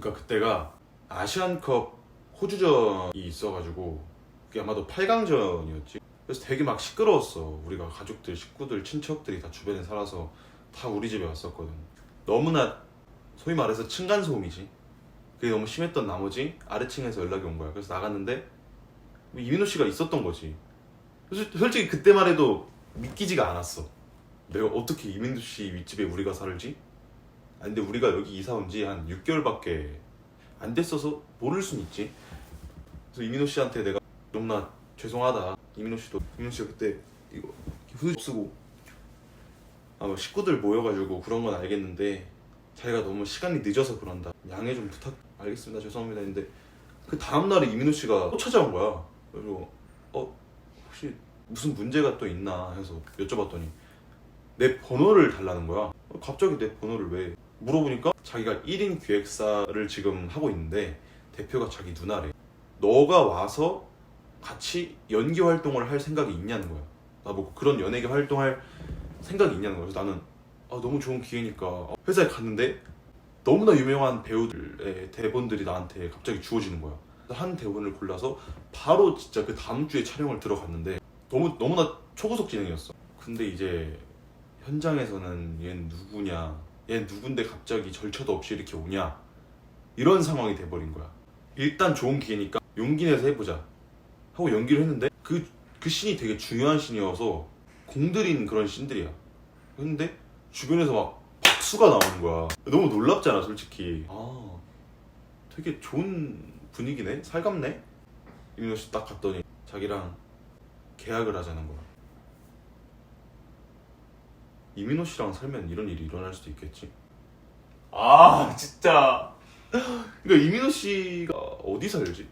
그러니까 그때가 아시안컵 호주전이 있어가지고 그게 아마도 8강전이었지. 그래서 되게 막 시끄러웠어. 우리가 가족들, 식구들, 친척들이 다 주변에 살아서 다 우리 집에 왔었거든. 너무나 소위 말해서 층간 소음이지. 그게 너무 심했던 나머지 아래층에서 연락이 온 거야. 그래서 나갔는데 뭐 이민호 씨가 있었던 거지. 솔직히 그때만 해도 믿기지가 않았어. 내가 어떻게 이민호 씨 윗집에 우리가 살지? 아, 근데 우리가 여기 이사 온 지 한 6개월밖에 안 됐어서 모를 순 있지. 그래서 이민호 씨한테 내가 너무나 죄송하다. 이민호 씨도 이민호 씨가 그때 이거 후드 쓰고 아마 식구들 모여가지고 그런 건 알겠는데 자기가 너무 시간이 늦어서 그런다. 양해 좀 부탁. 알겠습니다. 죄송합니다. 했는데 그 다음 날에 이민호 씨가 또 찾아온 거야. 그래서 어 혹시 무슨 문제가 또 있나 해서 여쭤봤더니 내 번호를 달라는 거야. 어, 갑자기 내 번호를 왜 물어보니까 자기가 1인 기획사를 지금 하고 있는데 대표가 자기 누나래. 너가 와서 같이 연기 활동을 할 생각이 있냐는 거야. 나뭐 그런 연예계 활동할 생각이 있냐는 거야. 그래서 나는 아, 너무 좋은 기회니까 어, 회사에 갔는데 너무나 유명한 배우들의 대본들이 나한테 갑자기 주어지는 거야. 한 대본을 골라서 바로 진짜 그 다음 주에 촬영을 들어갔는데 너무 너무나 초고속 진행이었어. 근데 이제 현장에서는 얘는 누구냐, 얘는 누군데 갑자기 절차도 없이 이렇게 오냐 이런 상황이 돼버린 거야. 일단 좋은 기회니까 용기 내서 해보자 하고 연기를 했는데 그, 그 씬이 되게 중요한 씬이어서 공들인 그런 씬들이야. 했는데 주변에서 막 박수가 나오는 거야. 너무 놀랍잖아, 솔직히. 아, 되게 좋은 분위기네? 살갑네? 이민호 씨 딱 갔더니 자기랑 계약을 하자는 거야. 이민호 씨랑 살면 이런 일이 일어날 수도 있겠지. 아 진짜 그러니까 이민호 씨가 어디 살지?